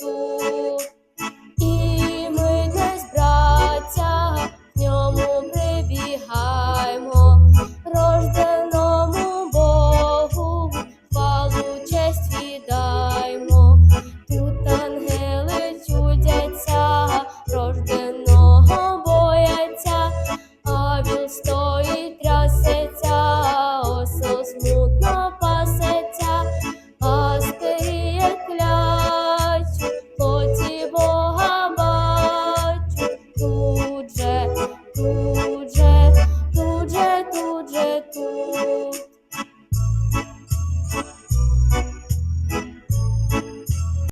тут. І ми десь, браття, в ньому прибігаємо, рожденому Богу, хвалу честь віддаймо. Тут ангели чудяться, рожденого бояться, а він стоїть трясеться, осел смутно